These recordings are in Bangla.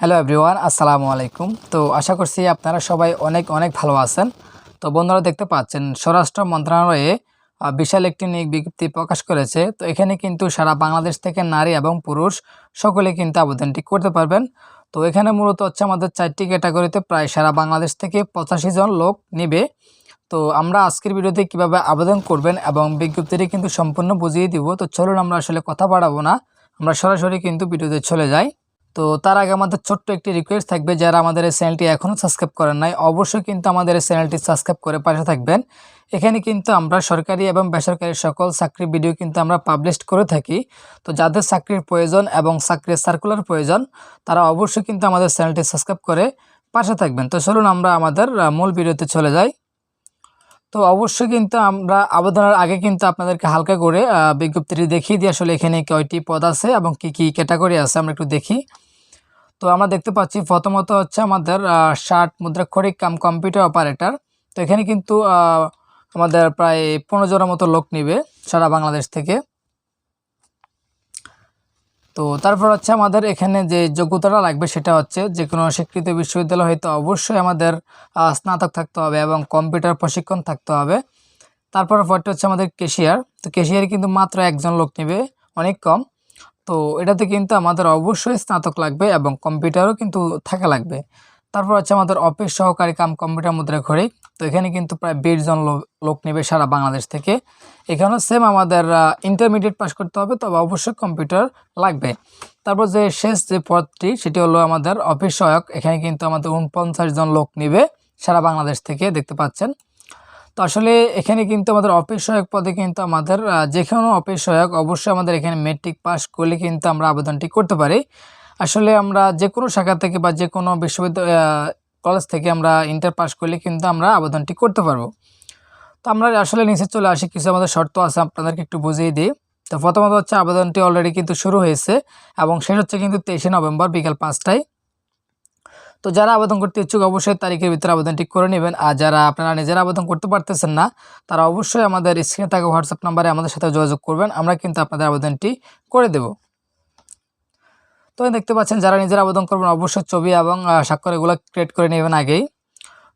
হ্যালো এভরিওয়ান, আসসালামু আলাইকুম। তো আশা করছি আপনারা সবাই অনেক অনেক ভালো আছেন। তো বন্ধুরা দেখতে পাচ্ছেন, স্বরাষ্ট্র মন্ত্রণালয়ে বিশাল একটি নিয়োগ বিজ্ঞপ্তি প্রকাশ করেছে। তো এখানে কিন্তু সারা বাংলাদেশ থেকে নারী এবং পুরুষ সকলে কিন্তু আবেদনটি করতে পারবেন। তো এখানে মূলত হচ্ছে আমাদের চারটি ক্যাটাগরিতে প্রায় সারা বাংলাদেশ থেকে পঁচাশি জন লোক নেবে। তো আমরা আজকের ভিডিওতে কীভাবে আবেদন করবেন এবং বিজ্ঞপ্তিটি কিন্তু সম্পূর্ণ বুঝিয়ে দিব। তো চলুন আমরা আসলে কথা বাড়াবো না। আমরা সরাসরি কিন্তু ভিডিওতে চলে যাই। তো তার আগে আমাদের ছোট্ট একটি রিকোয়েস্ট থাকবে যারা আমাদের এই চ্যানেলটি এখনও সাবস্ক্রাইব করেন নাই, অবশ্যই কিন্তু আমাদের এই চ্যানেলটি সাবস্ক্রাইব করে পাশে থাকবেন। এখানে কিন্তু আমরা সরকারি এবং বেসরকারি সকল চাকরির ভিডিও কিন্তু আমরা পাবলিশ করে থাকি। তো যাদের চাকরির প্রয়োজন এবং চাকরির সার্কুলার প্রয়োজন, তারা অবশ্যই কিন্তু আমাদের চ্যানেলটি সাবস্ক্রাইব করে পাশে থাকবেন। তো চলুন আমরা আমাদের মূল ভিডিওতে চলে যাই। তো অবশ্যই কিন্তু আমরা আবেদনের আগে কিন্তু আপনাদেরকে হালকা করে বিজ্ঞপ্তিটি দেখিয়ে দিই আসলে এখানে কয়টি পদ আছে এবং কি কি ক্যাটাগরি আছে, আমরা একটু দেখি। তো আমরা দেখতে পাচ্ছি প্রথমত হচ্ছে আমাদের ষাট মুদ্রাক্ষরিক কাম কম্পিউটার অপারেটর তো এখানে কিন্তু আমাদের প্রায় পনেরো জনের মতো লোক নিবে সারা বাংলাদেশ থেকে। তো তারপর হচ্ছে আমাদের এখানে যে যোগ্যতাটা লাগবে সেটা হচ্ছে যে কোনো স্বীকৃত বিশ্ববিদ্যালয় হয়তো অবশ্যই আমাদের স্নাতক থাকতে হবে এবং কম্পিউটার প্রশিক্ষণ থাকতে হবে। তারপর পরটা হচ্ছে আমাদের কেশিয়ার তো কেশিয়ারে কিন্তু মাত্র একজন লোক নেবে, অনেক কম। তো এটাতে কিন্তু আমাদের অবশ্যই স্নাতক লাগবে এবং কম্পিউটারও কিন্তু থাকা লাগবে। তারপর হচ্ছে আমাদের অফিস সহকারী কাম কম্পিউটার মুদ্রা ঘড়ি। তো এখানে কিন্তু প্রায় বিশ জন লোক নেবে সারা বাংলাদেশ থেকে। এখানেও সেম আমাদের ইন্টারমিডিয়েট পাস করতে হবে, তবে অবশ্যই কম্পিউটার লাগবে। তারপর যে শেষ যে পদটি, সেটি হলো আমাদের অফিস সহায়ক। এখানে কিন্তু আমাদের উনপঞ্চাশ জন লোক নেবে সারা বাংলাদেশ থেকে, দেখতে পাচ্ছেন। তো আসলে এখানে কিন্তু আমাদের অফিস সহায়ক পদে কিন্তু আমাদের যে কোনো অফিস সহায়ক অবশ্যই আমাদের এখানে মেট্রিক পাস করলে কিন্তু আমরা আবেদনটি করতে পারি। আসলে আমরা যে কোনো শাখা থেকে বা যে কোনো বিশ্ববিদ্যালয় কলেজ থেকে আমরা ইন্টার পাস করলে কিন্তু আমরা আবেদনটি করতে পারব। তো আমরা আসলে নিচে চলে আসি, কিছু আমাদের শর্ত আছে, আপনাদেরকে একটু বুঝিয়ে দিই। তো প্রথমত হচ্ছে আবেদনটি অলরেডি কিন্তু শুরু হয়েছে এবং শেষ হচ্ছে কিন্তু তেইশে নভেম্বর বিকাল পাঁচটায়। তো যারা আবেদন করতে ইচ্ছুক অবশ্যই তারিখের ভিতরে আবেদনটি করে নেবেন। আর যারা আপনারা নিজেরা আবেদন করতে পারতেছেন না, তারা অবশ্যই আমাদের স্ক্রিনে থাকা হোয়াটসঅ্যাপ নাম্বারে আমাদের সাথে যোগাযোগ করবেন। আমরা কিন্তু আপনাদের আবেদনটি করে দেব। তো দেখতে পাচ্ছেন, যারা নিজেরা আবেদন করবেন, অবশ্যই ছবি এবং স্বাক্ষর এগুলো ক্রিয়েট করে নেবেন আগেই।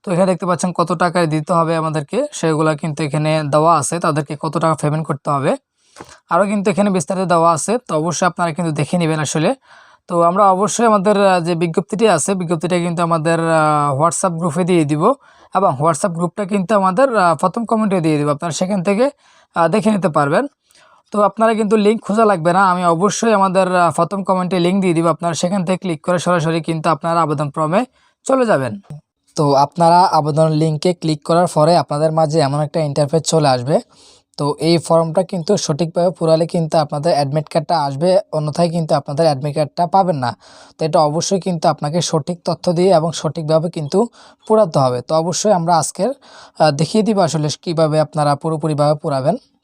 তো এখানে দেখতে পাচ্ছেন কত টাকায় দিতে হবে আমাদেরকে, সেগুলো কিন্তু এখানে দেওয়া আছে। তাদেরকে কত টাকা পেমেন্ট করতে হবে। আরও কিন্তু এখানে বিস্তারিত দেওয়া আছে। তো অবশ্যই আপনারা কিন্তু দেখে নেবেন আসলে। তো আমরা অবশ্যই আমাদের যে বিজ্ঞপ্তিটি আছে, বিজ্ঞপ্তিটা কিন্তু আমাদের হোয়াটসঅ্যাপ গ্রুপে দিয়ে দিব এবং হোয়াটসঅ্যাপ গ্রুপটা কিন্তু আমাদের প্রথম কমেন্টে দিয়ে দিব। আপনারা সেখান থেকে দেখে নিতে পারবেন। তো আপনারা কিন্তু লিঙ্ক খোঁজা লাগবে না। আমি অবশ্যই আমাদের প্রথম কমেন্টে লিঙ্ক দিয়ে দিব। আপনারা সেখান থেকে ক্লিক করে সরাসরি কিন্তু আপনারা আবেদন ফর্মে চলে যাবেন। তো আপনারা আবেদন লিঙ্কে ক্লিক করার পরে আপনাদের মাঝে এমন একটা ইন্টারফেস চলে আসবে। তো এই ফর্মটা কিন্তু সঠিকভাবে পুরালে কিন্তু আপনাদের অ্যাডমিট কার্ডটা আসবে, অন্যথায় কিন্তু আপনাদের অ্যাডমিট কার্ডটা পাবেন না। তো এটা অবশ্যই কিন্তু আপনাকে সঠিক তথ্য দিয়ে এবং সঠিকভাবে কিন্তু পুরাতে হবে। তো অবশ্যই আমরা আজকের দেখিয়ে দিব আসলে কীভাবে আপনারা পুরোপুরিভাবে পুরাবেন।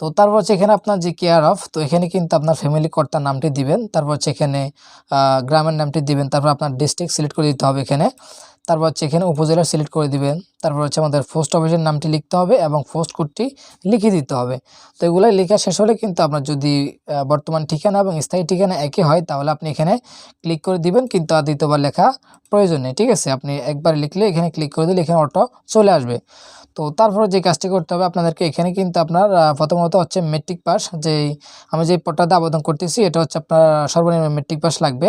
তো তারপর হচ্ছে এখানে আপনার যে কেয়ার অফ তো এখানে কিন্তু আপনার ফ্যামিলি কর্তার নামটি দিবেন। তারপর হচ্ছে এখানে গ্রামের নামটি দিবেন। তারপর আপনার ডিস্ট্রিক্ট সিলেক্ট করে দিতে হবে এখানে। তারপর হচ্ছে এখানে উপজেলা সিলেক্ট করে দিবেন। তারপর হচ্ছে আমাদের পোস্ট অফিসের নামটি লিখতে হবে এবং পোস্ট কোডটি লিখে দিতে হবে। তো এগুলাই লেখা শেষ হলে কিন্তু আপনার যদি বর্তমান ঠিকানা এবং স্থায়ী ঠিকানা একই হয়, তাহলে আপনি এখানে ক্লিক করে দিবেন। কিন্তু আর দ্বিতীয়বার লেখা প্রয়োজন নেই, ঠিক আছে? আপনি একবার লিখলে এখানে ক্লিক করে দিলে এখানে অটো চলে আসবে। তো তারপরে যে কাজটি করতে হবে আপনাদেরকে এখানে কিন্তু আপনার প্রথমত হচ্ছে মেট্রিক পাস যেই আমি যে পট্টাতে আবেদন করতেছি, এটা হচ্ছে আপনার সর্বনিম্ন মেট্রিক পাস লাগবে।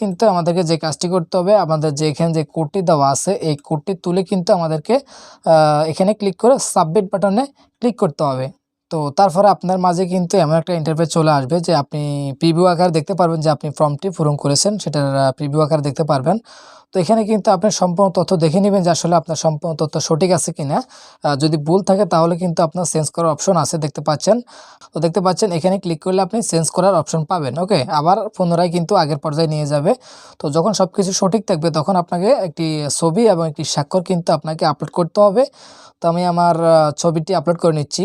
কিন্তু আমাদেরকে যে কাজটি করতে হবে, আমাদের যে এখানে যে কোডটি দেওয়া আছে, এই কোডটি তুলে কিন্তু আমাদেরকে এখানে ক্লিক করে সাবমিট বাটনে ক্লিক করতে হবে। তো তারপরে আপনার মাঝে কিন্তু এমন একটা ইন্টারফেস চলে আসবে যে আপনি প্রিভিউ আকার দেখতে পারবেন যে আপনি ফর্মটি পূরণ করেছেন সেটার প্রিভিউ আকার দেখতে পারবেন। তো এখানে কিন্তু আপনি সম্পূর্ণ তথ্য দেখে নেবেন যে আসলে আপনার সম্পূর্ণ তথ্য সঠিক আছে কিনা। আহ, যদি ভুল থাকে তাহলে কিন্তু আপনার চেঞ্জ করার অপশন আছে দেখতে পাচ্ছেন। তো দেখতে পাচ্ছেন এখানে ক্লিক করলে আপনি চেঞ্জ করার অপশন পাবেন ওকে আবার পুনরায় কিন্তু আগের পর্যায়ে নিয়ে যাবে। তো যখন সব কিছু সঠিক থাকবে তখন আপনাকে একটি ছবি এবং একটি স্বাক্ষর কিন্তু আপনাকে আপলোড করতে হবে। তো আমি আমার ছবিটি আপলোড করে নিচ্ছি।